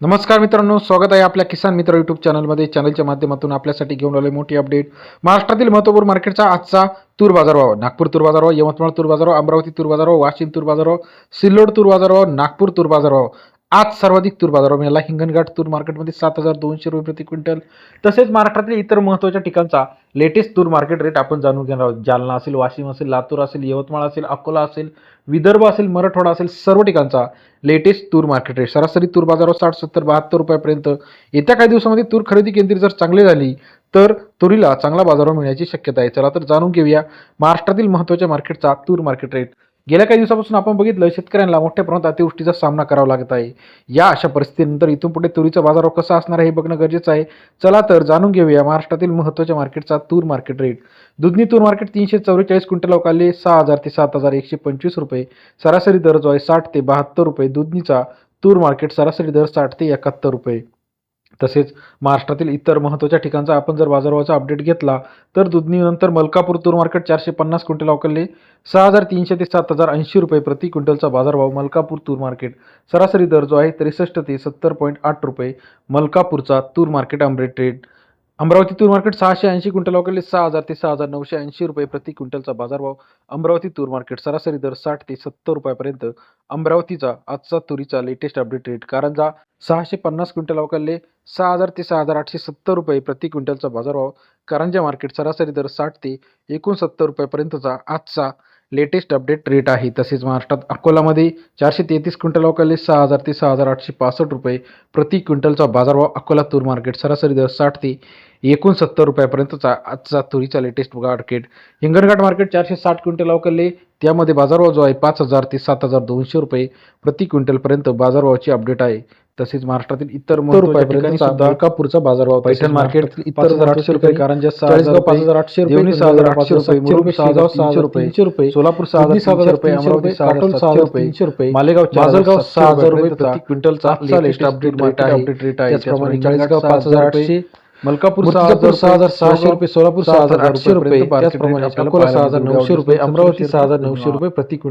नमस्कार मित्रांनो स्वागत आहे आपल्या किसान मित्र युट्यूब चॅनलमध्ये चॅनलच्या माध्यमातून आपल्यासाठी घेऊन आले मोठी अपडेट महाराष्ट्रातील महत्त्वपूर्ण मार्केटचा आजचा तूर बाजारभाव. नागपूर तूर बाजारभाव यवतमाळ तूर बाजारभाव अमरावती तूर बाजारभाव वाशिम तूर बाजारभाव सिल्लोड तूर बाजारभाव नागपूर तूर बाजारभाव. आज सर्वाधिक तूर बाजारभाव मिळाला हिंगणघाट तूर मार्केटमध्ये सात हजार दोनशे रुपये प्रति क्विंटल. तसेच महाराष्ट्रातील इतर महत्त्वाच्या ठिकाणचा लेटेस्ट तूर मार्केट रेट आपण जाणून घेणार आहोत. जालना असेल वाशिम असेल लातूर असेल यवतमाळ असेल अकोला असेल विदर्भ असेल मराठवाडा असेल सर्व ठिकाणचा लेटेस्ट तूर मार्केट रेट सरासरी तूर बाजारावर साठ सत्तर बहात्तर रुपयापर्यंत. येत्या काही दिवसामध्ये तूर खरेदी केंद्र जर चांगली झाली तर तुरीला चांगला बाजारावर मिळण्याची शक्यता आहे. चला तर जाणून घेऊया महाराष्ट्रातील महत्त्वाच्या मार्केटचा तूर मार्केट रेट गेल्या काही दिवसापासून आपण बघितलं शेतकऱ्यांना मोठ्या प्रमाणात अतिवृष्टीचा सामना करावा लागत आहे. या अशा परिस्थितीनंतर इथून पुढे तुरीचा बाजार कसा असणार आहे हे बघणं गरजेचं आहे. चला तर जाणून घेऊया महाराष्ट्रातील महत्त्वाच्या मार्केटचा तूर मार्केट रेट दुधनी तूर मार्केट तीनशे चौवेचाळीस क्विंटल अवकाले सहा हजार ते सात हजार एकशे पंचवीस रुपये. सरासरी दर जो आहे साठ ते बहात्तर रुपये. दुधनीचा तूर मार्केट सरासरी दर साठ ते एकाहत्तर रुपये. तसेच महाराष्ट्रातील इतर महत्त्वाच्या ठिकाणचा आपण जर बाजारभावाचा अपडेट घेतला तर दुधनीनंतर मलकापूर तूर मार्केट चारशे पन्नास क्विंटल अवकलले सहा हजार तीनशे ते सात हजार ऐंशी रुपये प्रति क्विंटलचा बाजारभाव मलकापूर तूर मार्केट सरासरी दर जो आहे त्रेसष्ट ते सत्तर पॉईंट आठ रुपये मलकापूरचा तूर मार्केट आमरेट रेट अमरावती तूर मार्केट सहाशे ऐंशी क्विंटल अवकलले सहा हजार ते सहा हजार नऊशे ऐंशी रुपये प्रति क्विंटलचा बाजारभाव. अमरावती तूर मार्केट सरासरी दर साठ ते सत्तर रुपयापर्यंत. अमरावतीचा आजचा तुरीचा लेटेस्ट अपडेट रेट कारंजा सहाशे पन्नास क्विंटल अवकालले सहा हजार ते सहा हजार आठशे सत्तर रुपये प्रति क्विंटलचा बाजारभाव. कारंजा मार्केट सरासरी दर साठ ते एकोणसत्तर रुपयापर्यंतचा आजचा लेटेस्ट अपडेट रेट आहे. तसेच महाराष्ट्रात अकोलामध्ये चारशे तेहतीस क्विंटल अवकाले सहा हजार ते सहा हजार आठशे पासष्ट रुपये प्रति क्विंटलचा बाजारभाव अकोला तूर मार्केट सरासरी दर साठ ते एकोणसत्तर रुपयापर्यंतचा आजचा तुरीचा लेटेस्ट मार्केट हिंगणघाट मार्केट चारशे साठ क्विंटल अवकलले त्यामध्ये बाजारभाव जो आहे पाच हजार ते सात हजार दोनशे रुपये प्रति क्विंटलपर्यंत बाजारभावाची अपडेट आहे. तसेच महाराष्ट्रातील इतर मलकापूरचा बाजारभाव पैठण मार्केट इतर आठशे रुपये कारंजा सहा पाच हज़ार आठशे रुपये देवणी सहा हज़ार आठशे रुपये मुरुड सहा हज़ार सहा रुपये तीनशे रुपये सोलापूर सहा हज़ार रुपये अमरावती सहा हज़ार तीनशे रुपये मालेगाव सहा हज़ार रुपये प्रति क्विंटलचा लेटेस्ट अपडेट रेट आहे अपडेट रेट आहे त्याचप्रमाणे चाळीसगाव पाच हज़ार आठशे मलकापूर सहा हज़ार सहा हज़ार सहाशे रुपये सोलापूर सहा हज़ार आठशे रुपये त्याचप्रमाणे अकोला सहा हज़ार नऊशे रुपये अमरावती सहा हज़ार नऊशे रुपये प्रति क्विंटल